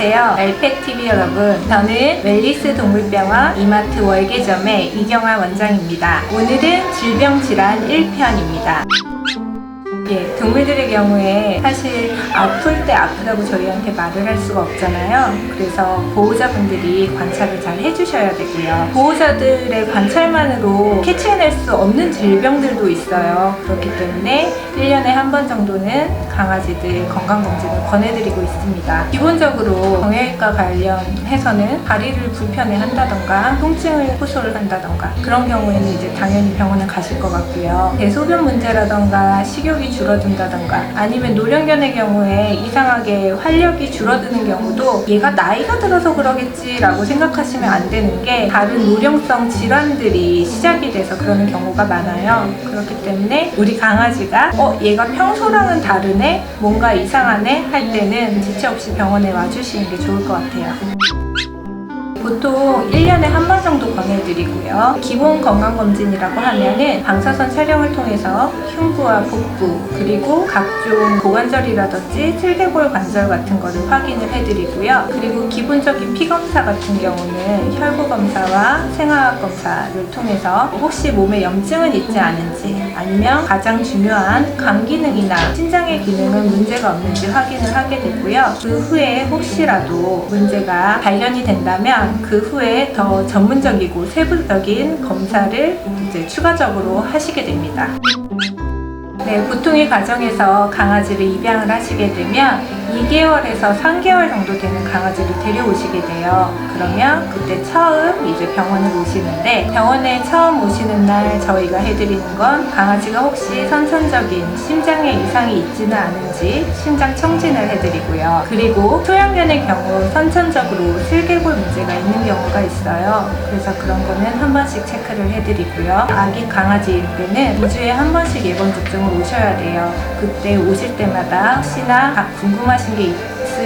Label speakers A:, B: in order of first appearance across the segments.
A: 안녕하세요. 멜팩TV 여러분. 저는 웰리스 동물병원 이마트 월계점의 이경아 원장입니다. 오늘은 질병질환 1편입니다. 예, 동물들의 경우에 사실 아플 때 아프다고 저희한테 말을 할 수가 없잖아요. 그래서 보호자분들이 관찰을 잘 해주셔야 되고요. 보호자들의 관찰만으로 캐치해낼 수 없는 질병들도 있어요. 그렇기 때문에 1년에 한 번 정도는 강아지들 건강검진을 권해드리고 있습니다. 기본적으로 정형외과 관련해서는 다리를 불편해 한다던가 통증을 호소를 한다던가 그런 경우에는 이제 당연히 병원을 가실 것 같고요. 대소변 문제라던가 식욕이 줄어든다던가 아니면 노령견의 경우에 이상하게 활력이 줄어드는 경우도 얘가 나이가 들어서 그러겠지라고 생각하시면 안 되는 게 다른 노령성 질환들이 시작이 돼서 그러는 경우가 많아요. 그렇기 때문에 우리 강아지가 어 얘가 평소랑은 다르네 뭔가 이상하네 할 때는 지체 없이 병원에 와주시는 게 좋을 것 같아요. 보통 1년에 한 번 정도 권해드리고요. 기본 건강검진이라고 하면은 방사선 촬영을 통해서 흉부와 복부, 그리고 각종 고관절이라든지 슬개골 관절 같은 거를 확인을 해드리고요. 그리고 기본적인 피검사 같은 경우는 혈구검사와 생화학 검사를 통해서 혹시 몸에 염증은 있지 않은지 아니면 가장 중요한 간 기능이나 신장의 기능은 문제가 없는지 확인을 하게 되고요. 그 후에 혹시라도 문제가 발견이 된다면 그 후에 더 전문적이고 세부적인 검사를 이제 추가적으로 하시게 됩니다. 네, 보통의 가정에서 강아지를 입양을 하시게 되면 2개월에서 3개월 정도 되는 강아지를 데려오시게 돼요. 그러면 그때 처음 이제 병원을 오시는데 병원에 처음 오시는 날 저희가 해드리는 건 강아지가 혹시 선천적인 심장에 이상이 있지는 않은지 심장 청진을 해드리고요. 그리고 소형견의 경우 선천적으로 슬개골 문제가 있는 경우가 있어요. 그래서 그런 거는 한 번씩 체크를 해드리고요. 아기 강아지일 때는 2주에 한 번씩 예방 접종을 오셔야 돼요. 그때 오실 때마다 혹시나 각 궁금하신 게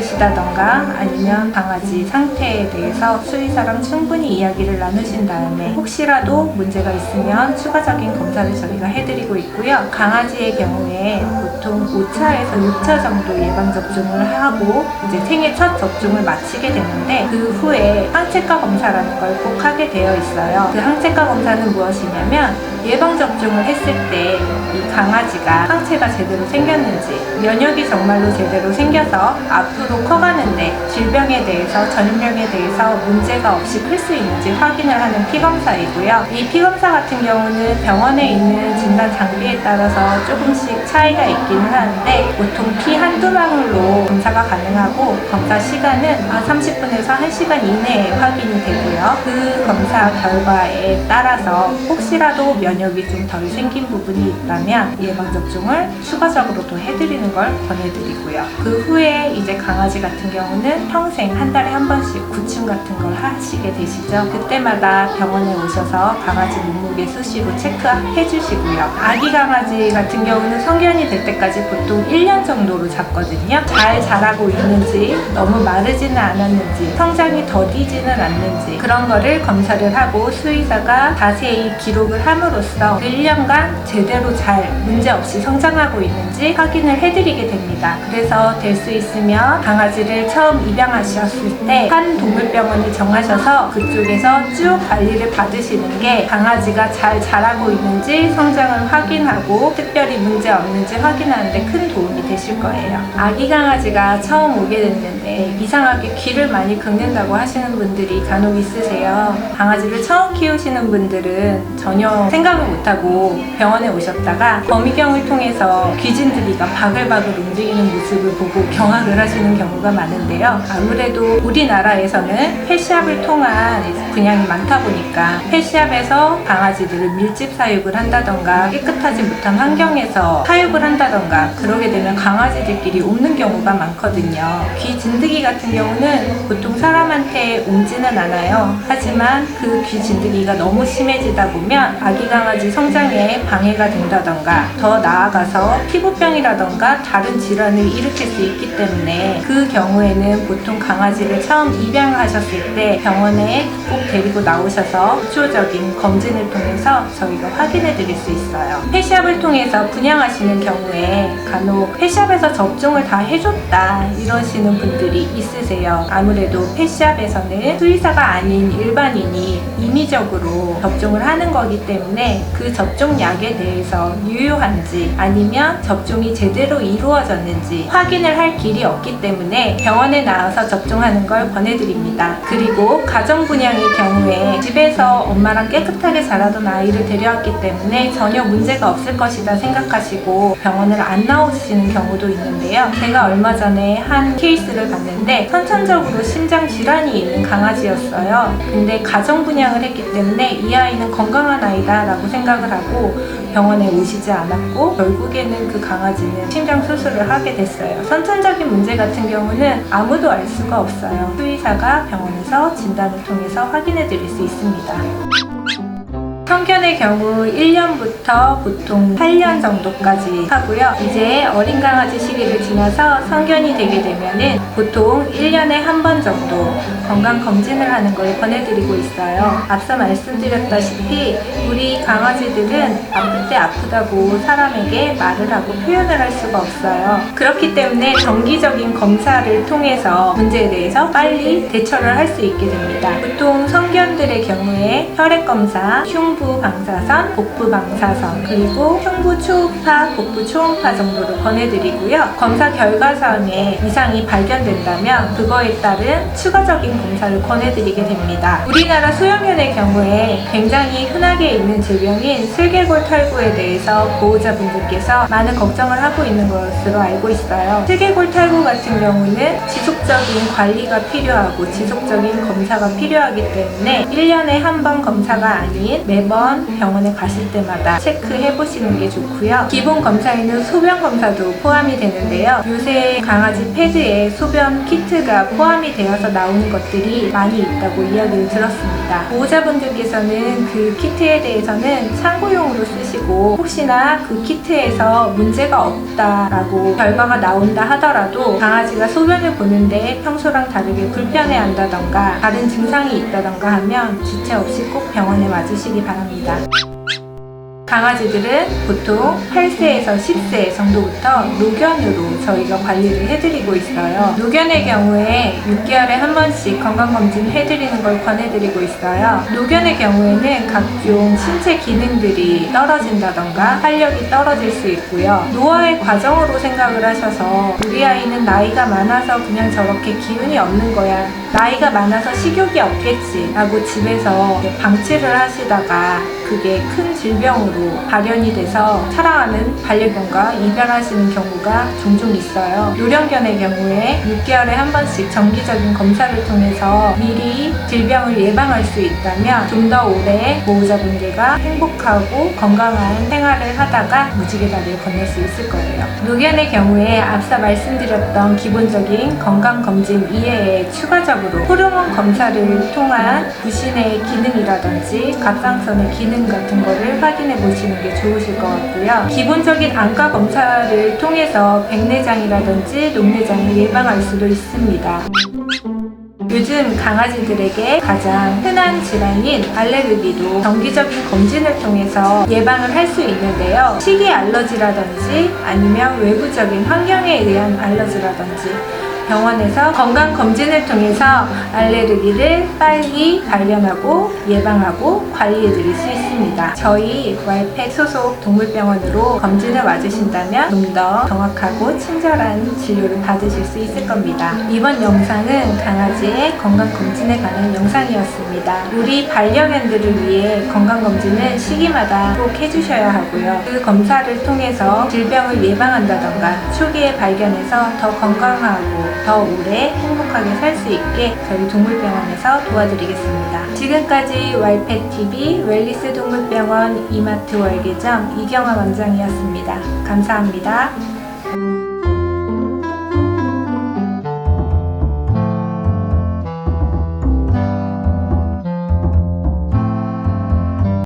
A: 있으시다던가 아니면 강아지 상태에 대해서 수의사랑 충분히 이야기를 나누신 다음에 혹시라도 문제가 있으면 추가적인 검사를 저희가 해드리고 있고요. 강아지의 경우에 보통 5차에서 6차 정도 예방 접종을 하고 이제 생애 첫 접종을 마치게 되는데 그 후에 항체가 검사라는 걸 꼭 하게 되어 있어요. 그 항체가 검사는 무엇이냐면 예방 접종을 했을 때 이 강아지가 항체가 제대로 생겼는지 면역이 정말로 제대로 생겨서 앞으로 커가는데 질병에 대해서 전염병에 대해서 문제가 없이 클 수 있는지 확인을 하는 피검사이고요. 이 피검사 같은 경우는 병원에 있는 진단 장비에 따라서 조금씩 차이가 있기는 하는데 보통 피 한두 방울로 검사가 가능하고 검사 시간은 한 30분에서 1시간 이내에 확인이 되고요. 그 검사 결과에 따라서 혹시라도 면역이 좀 덜 생긴 부분이 있다면 예방 접종을 추가적으로 또 해드리는 걸 권해드리고요. 그 후에 이제 강아지 같은 경우는 평생 한 달에 한 번씩 구충 같은 걸 하시게 되시죠. 그때마다 병원에 오셔서 강아지 몸무게 수시로 체크해 주시고요. 아기 강아지 같은 경우는 성견이 될 때까지 보통 1년 정도로 잡거든요. 잘 자라고 있는지, 너무 마르지는 않았는지, 성장이 더디지는 않는지 그런 거를 검사를 하고 수의사가 자세히 기록을 함으로써 1년간 제대로 잘 문제 없이 성장하고 있는지 확인을 해드리게 됩니다. 그래서 될 수 있으면 강아지를 처음 입양하셨을 때 한 동물병원을 정하셔서 그쪽에서 쭉 관리를 받으시는 게 강아지가 잘 자라고 있는지 성장을 확인하고 특별히 문제 없는지 확인하는데 큰 도움이 되실 거예요. 아기 강아지가 처음 오게 됐는데 이상하게 귀를 많이 긁는다고 하시는 분들이 간혹 있으세요. 강아지를 처음 키우시는 분들은 전혀 생각을 못하고 병원에 오셨다가 거미경을 통해서 귀진드기가 바글바글 움직이는 모습을 보고 경악을 하시는 경우가 많은데요. 아무래도 우리나라에서는 펫샵을 통한 분양이 많다 보니까 펫샵에서 강아지들을 밀집 사육을 한다던가 깨끗하지 못한 환경에서 사육을 한다던가 그러게 되면 강아지들끼리 옵는 경우가 많거든요. 귀 진드기 같은 경우는 보통 사람한테 옮지는 않아요. 하지만 그 귀 진드기가 너무 심해지다 보면 아기 강아지 성장에 방해가 된다던가 더 나아가서 피부병이라던가 다른 질환을 일으킬 수 있기 때문에 그 경우에는 보통 강아지를 처음 입양하셨을 때 병원에 꼭 데리고 나오셔서 기초적인 검진을 통해서 저희가 확인해 드릴 수 있어요. 펫샵을 통해서 분양하시는 경우에 간혹 펫샵에서 접종을 다 해줬다 이러시는 분들이 있으세요. 아무래도 펫샵에서는 수의사가 아닌 일반인이 임의적으로 접종을 하는 거기 때문에 그 접종약에 대해서 유효한지 아니면 접종이 제대로 이루어졌는지 확인을 할 길이 없기 때문에 병원에 나와서 접종하는 걸 권해드립니다. 그리고 가정 분양의 경우에 집에서 엄마랑 깨끗하게 자라던 아이를 데려왔기 때문에 전혀 문제가 없을 것이다 생각하시고 병원을 안 나오시는 경우도 있는데요. 제가 얼마 전에 한 케이스를 봤는데 선천적으로 심장 질환이 있는 강아지였어요. 근데 가정 분양을 했기 때문에 이 아이는 건강한 아이다라고 생각을 하고 병원에 오시지 않았고 결국에는 그 강아지는 심장 수술을 하게 됐어요. 선천적인 문제 같은 경우는 아무도 알 수가 없어요. 수의사가 병원에서 진단을 통해서 확인해 드릴 수 있습니다. 성견의 경우 1년부터 보통 8년 정도까지 하고요. 이제 어린 강아지 시기를 지나서 성견이 되게 되면은 보통 1년에 한 번 정도 건강 검진을 하는 걸 권해드리고 있어요. 앞서 말씀드렸다시피 우리 강아지들은 아플 때 아프다고 사람에게 말을 하고 표현을 할 수가 없어요. 그렇기 때문에 정기적인 검사를 통해서 문제에 대해서 빨리 대처를 할 수 있게 됩니다. 보통 성견들의 경우에 혈액 검사, 흉부 방사선, 복부 방사선, 그리고 흉부 초음파, 복부 초음파 정도를 권해드리고요. 검사 결과상에 이상이 발견된다면 그거에 따른 추가적인 검사를 권해드리게 됩니다. 우리나라 소형견의 경우에 굉장히 흔하게 있는 질병인 슬개골 털구에 대해서 보호자분들께서 많은 걱정을 하고 있는 것으로 알고 있어요. 슬개골 털구 같은 경우는 지속적인 관리가 필요하고 지속적인 검사가 필요하기 때문에 1년에 한 번 검사가 아닌 매번 병원에 가실 때마다 체크해 보시는 게 좋고요. 기본 검사에는 소변 검사도 포함이 되는데요. 요새 강아지 패드에 소변 키트가 포함이 되어서 나오는 것들이 많이 있다고 이야기를 들었습니다. 보호자분들께서는 그 키트에 대해서는 참고용으로 쓰시고 혹시나 그 키트에서 문제가 없다라고 결과가 나온다 하더라도 강아지가 소변을 보는데 평소랑 다르게 불편해 한다던가 다른 증상이 있다던가 하면 지체 없이 꼭 병원에 와주시기 바랍니다. 강아지들은 보통 8세에서 10세 정도부터 노견으로 저희가 관리를 해드리고 있어요. 노견의 경우에 6개월에 한 번씩 건강검진 해드리는 걸 권해드리고 있어요. 노견의 경우에는 각종 신체 기능들이 떨어진다던가 활력이 떨어질 수 있고요. 노화의 과정으로 생각을 하셔서 우리 아이는 나이가 많아서 그냥 저렇게 기운이 없는 거야. 나이가 많아서 식욕이 없겠지. 라고 집에서 방치를 하시다가 그게 큰 질병으로 발현이 돼서 사랑하는 반려견과 이별하시는 경우가 종종 있어요. 노령견의 경우에 6개월에 한 번씩 정기적인 검사를 통해서 미리 질병을 예방할 수 있다면 좀 더 오래 보호자분들과 행복하고 건강한 생활을 하다가 무지개 다리를 건널 수 있을 거예요. 노견의 경우에 앞서 말씀드렸던 기본적인 건강검진 이외에 추가적으로 호르몬 검사를 통한 부신의 기능이라든지 갑상선의 기능 같은 거를 확인해 보시는 게 좋으실 것 같고요. 기본적인 안과 검사를 통해서 백내장이라든지 녹내장을 예방할 수도 있습니다. 요즘 강아지들에게 가장 흔한 질환인 알레르기도 정기적인 검진을 통해서 예방을 할 수 있는데요. 식이 알러지라든지 아니면 외부적인 환경에 의한 알러지라든지 병원에서 건강 검진을 통해서 알레르기를 빨리 발견하고 예방하고 관리해 드릴 수 있습니다. 저희 왈펫 소속 동물병원으로 검진을 와주신다면 좀 더 정확하고 친절한 진료를 받으실 수 있을 겁니다. 이번 영상은 강아지의 건강 검진에 관한 영상이었습니다. 우리 반려견들을 위해 건강 검진은 시기마다 꼭 해주셔야 하고요. 그 검사를 통해서 질병을 예방한다던가 초기에 발견해서 더 건강하고 더 오래 행복하게 살 수 있게 저희 동물병원에서 도와드리겠습니다. 지금까지 왈펫TV 웰리스 동물병원 이마트 월계점 이경아 원장이었습니다. 감사합니다.